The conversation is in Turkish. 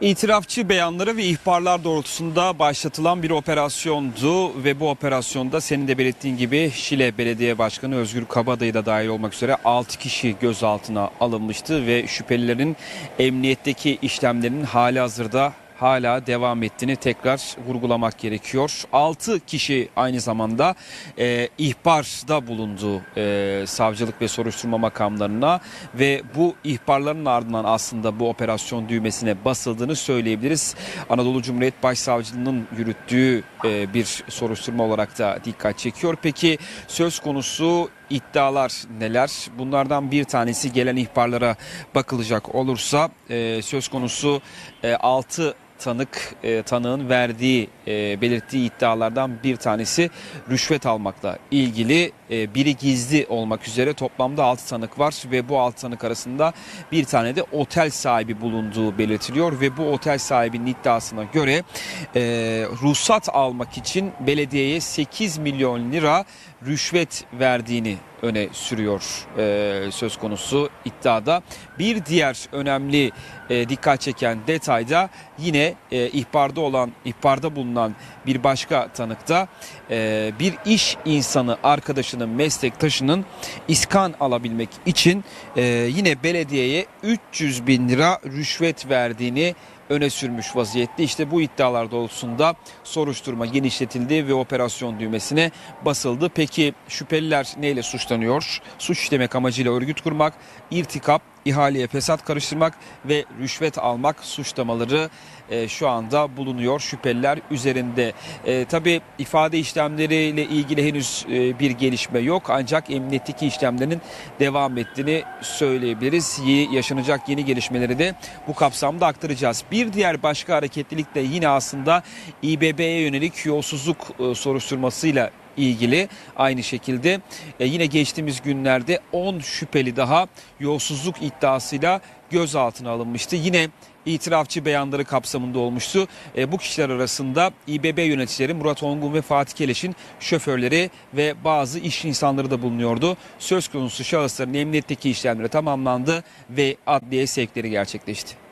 İtirafçı beyanları ve ihbarlar doğrultusunda başlatılan bir operasyondu ve bu operasyonda senin de belirttiğin gibi Şile Belediye Başkanı Özgür Kabadayı da dahil olmak üzere 6 kişi gözaltına alınmıştı ve şüphelilerin emniyetteki işlemlerinin hali hazırda hala devam ettiğini tekrar vurgulamak gerekiyor. 6 kişi aynı zamanda e, ihbarda bulundu e, savcılık ve soruşturma makamlarına ve bu ihbarların ardından aslında bu operasyon düğmesine basıldığını söyleyebiliriz. Anadolu Cumhuriyet Başsavcılığının yürüttüğü e, bir soruşturma olarak da dikkat çekiyor. Peki söz konusu iddialar neler? Bunlardan bir tanesi gelen ihbarlara bakılacak olursa e, söz konusu e, 6 tanık e, tanığın verdiği e, belirttiği iddialardan bir tanesi rüşvet almakla ilgili. E, biri gizli olmak üzere toplamda 6 tanık var ve bu 6 tanık arasında bir tane de otel sahibi bulunduğu belirtiliyor ve bu otel sahibinin iddiasına göre e, ruhsat almak için belediyeye 8 milyon lira rüşvet verdiğini öne sürüyor e, söz konusu iddiada. Bir diğer önemli e, dikkat çeken detayda yine e, ihbarda olan ihbarda bulunan bir başka tanıkta e, bir iş insanı arkadaşının meslektaşının iskan alabilmek için e, yine belediyeye 300 bin lira rüşvet verdiğini öne sürmüş vaziyette. İşte bu iddialar doğrultusunda soruşturma genişletildi ve operasyon düğmesine basıldı. Peki şüpheliler neyle suçlanıyor? Suç işlemek amacıyla örgüt kurmak, irtikap, ihaleye fesat karıştırmak ve rüşvet almak suçlamaları e, şu anda bulunuyor şüpheliler üzerinde. E, Tabi ifade işlemleriyle ilgili henüz e, bir gelişme yok ancak emniyetteki işlemlerin devam ettiğini söyleyebiliriz. Yeni, yaşanacak yeni gelişmeleri de bu kapsamda aktaracağız. Bir diğer başka hareketlilik de yine aslında İBB'ye yönelik yolsuzluk e, soruşturmasıyla ilgili aynı şekilde e, yine geçtiğimiz günlerde 10 şüpheli daha yolsuzluk iddiasıyla gözaltına alınmıştı. Yine itirafçı beyanları kapsamında olmuştu. E, bu kişiler arasında İBB yöneticileri Murat Ongun ve Fatih Keleş'in şoförleri ve bazı iş insanları da bulunuyordu. Söz konusu şahısların emniyetteki işlemleri tamamlandı ve adliye sevkleri gerçekleşti.